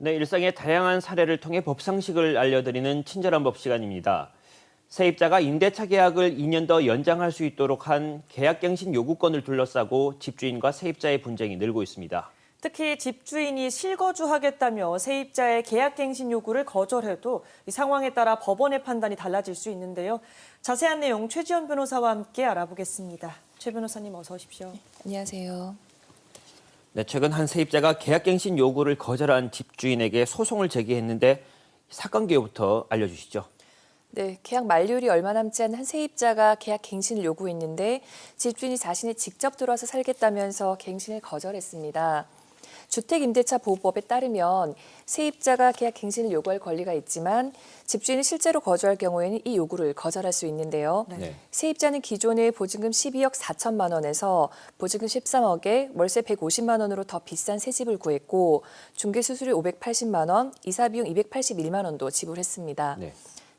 네, 일상의 다양한 사례를 통해 법상식을 알려드리는 친절한 법 시간입니다. 세입자가 임대차 계약을 2년 더 연장할 수 있도록 한 계약갱신 요구권을 둘러싸고 집주인과 세입자의 분쟁이 늘고 있습니다. 특히 집주인이 실거주하겠다며 세입자의 계약갱신 요구를 거절해도 이 상황에 따라 법원의 판단이 달라질 수 있는데요. 자세한 내용 최지연 변호사와 함께 알아보겠습니다. 최 변호사님 어서 오십시오. 안녕하세요. 네, 최근 한 세입자가 계약갱신 요구를 거절한 집주인에게 소송을 제기했는데 사건 개요부터 알려주시죠. 네, 계약 만료일이 얼마 남지 않은 한 세입자가 계약 갱신을 요구했는데 집주인이 자신이 직접 들어와서 살겠다면서 갱신을 거절했습니다. 주택임대차 보호법에 따르면 세입자가 계약 갱신을 요구할 권리가 있지만 집주인이 실제로 거주할 경우에는 이 요구를 거절할 수 있는데요. 네. 세입자는 기존의 보증금 12억 4천만 원에서 보증금 13억에 월세 150만 원으로 더 비싼 새 집을 구했고 중개 수수료 580만 원, 이사 비용 281만 원도 지불했습니다. 네.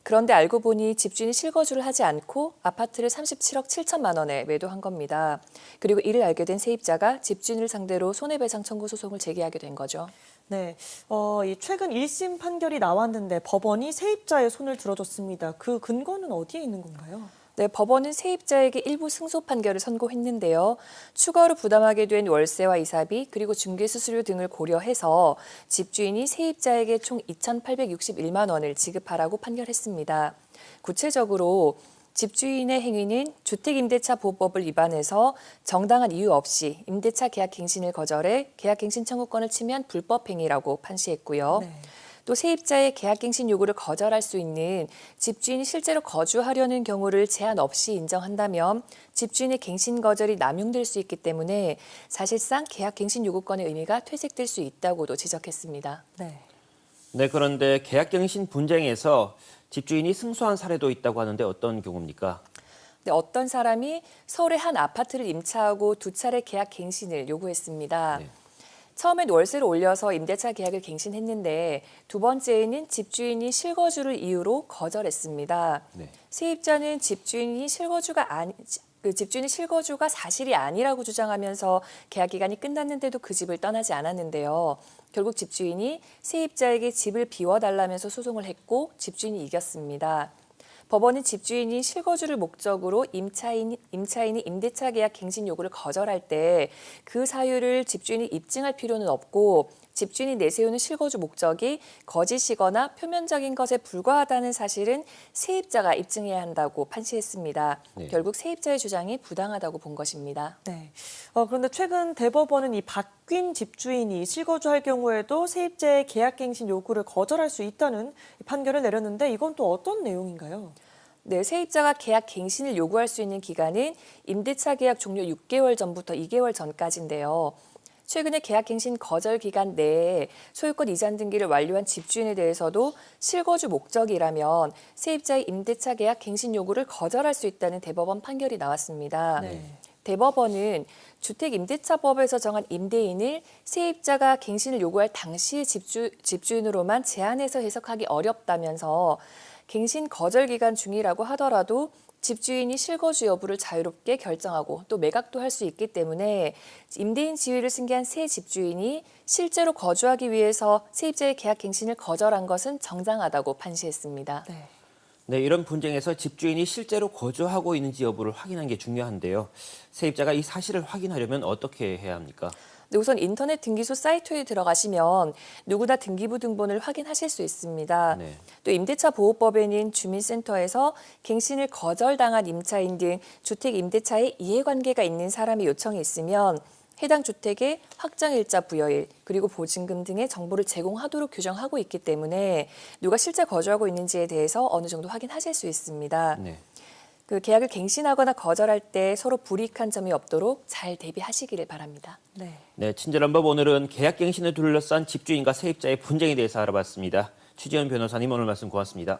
그런데 알고 보니 집주인이 실거주를 하지 않고 아파트를 37억 7천만 원에 매도한 겁니다. 그리고 이를 알게 된 세입자가 집주인을 상대로 손해배상 청구 소송을 제기하게 된 거죠. 네, 어, 이 최근 1심 판결이 나왔는데 법원이 세입자의 손을 들어줬습니다. 그 근거는 어디에 있는 건가요? 네, 법원은 세입자에게 일부 승소 판결을 선고했는데요. 추가로 부담하게 된 월세와 이사비 그리고 중개 수수료 등을 고려해서 집주인이 세입자에게 총 2,861만 원을 지급하라고 판결했습니다. 구체적으로 집주인의 행위는 주택임대차보호법을 위반해서 정당한 이유 없이 임대차 계약 갱신을 거절해 계약 갱신 청구권을 침해한 불법 행위라고 판시했고요. 네. 또 세입자의 계약갱신 요구를 거절할 수 있는 집주인이 실제로 거주하려는 경우를 제한 없이 인정한다면 집주인의 갱신 거절이 남용될 수 있기 때문에 사실상 계약갱신 요구권의 의미가 퇴색될 수 있다고도 지적했습니다. 네. 네, 그런데 계약갱신 분쟁에서 집주인이 승소한 사례도 있다고 하는데 어떤 경우입니까? 네, 어떤 사람이 서울의 한 아파트를 임차하고 두 차례 계약 갱신을 요구했습니다. 네. 처음엔 월세를 올려서 임대차 계약을 갱신했는데 두 번째에는 집주인이 실거주를 이유로 거절했습니다. 네. 세입자는 집주인이 실거주가 아니 그 집주인이 실거주가 사실이 아니라고 주장하면서 계약 기간이 끝났는데도 그 집을 떠나지 않았는데요. 결국 집주인이 세입자에게 집을 비워달라면서 소송을 했고 집주인이 이겼습니다. 법원은 집주인이 실거주를 목적으로 임차인, 임차인이 임대차 계약 갱신 요구를 거절할 때 그 사유를 집주인이 입증할 필요는 없고 집주인이 내세우는 실거주 목적이 거짓이거나 표면적인 것에 불과하다는 사실은 세입자가 입증해야 한다고 판시했습니다. 네. 결국 세입자의 주장이 부당하다고 본 것입니다. 네. 어, 그런데 최근 대법원은 이 바뀐 집주인이 실거주할 경우에도 세입자의 계약갱신 요구를 거절할 수 있다는 판결을 내렸는데 이건 또 어떤 내용인가요? 네, 세입자가 계약 갱신을 요구할 수 있는 기간은 임대차 계약 종료 6개월 전부터 2개월 전까지인데요. 최근에 계약 갱신 거절 기간 내에 소유권 이전 등기를 완료한 집주인에 대해서도 실거주 목적이라면 세입자의 임대차 계약 갱신 요구를 거절할 수 있다는 대법원 판결이 나왔습니다. 네. 대법원은 주택임대차법에서 정한 임대인을 세입자가 갱신을 요구할 당시의 집주, 집주인으로만 제한해서 해석하기 어렵다면서 갱신 거절 기간 중이라고 하더라도 집주인이 실거주 여부를 자유롭게 결정하고 또 매각도 할 수 있기 때문에 임대인 지위를 승계한 새 집주인이 실제로 거주하기 위해서 세입자의 계약 갱신을 거절한 것은 정당하다고 판시했습니다. 네. 네, 이런 분쟁에서 집주인이 실제로 거주하고 있는지 여부를 확인하는 게 중요한데요. 세입자가 이 사실을 확인하려면 어떻게 해야 합니까? 네, 우선 인터넷 등기소 사이트에 들어가시면 누구나 등기부 등본을 확인하실 수 있습니다. 네. 또 임대차 보호법에는 주민센터에서 갱신을 거절당한 임차인 등 주택 임대차에 이해관계가 있는 사람의 요청이 있으면 해당 주택의 확정일자 부여일 그리고 보증금 등의 정보를 제공하도록 규정하고 있기 때문에 누가 실제 거주하고 있는지에 대해서 어느 정도 확인하실 수 있습니다. 네. 그 계약을 갱신하거나 거절할 때 서로 불이익한 점이 없도록 잘 대비하시기를 바랍니다. 네. 네, 친절한 법 오늘은 계약 갱신을 둘러싼 집주인과 세입자의 분쟁에 대해서 알아봤습니다. 취지연 변호사님 오늘 말씀 고맙습니다.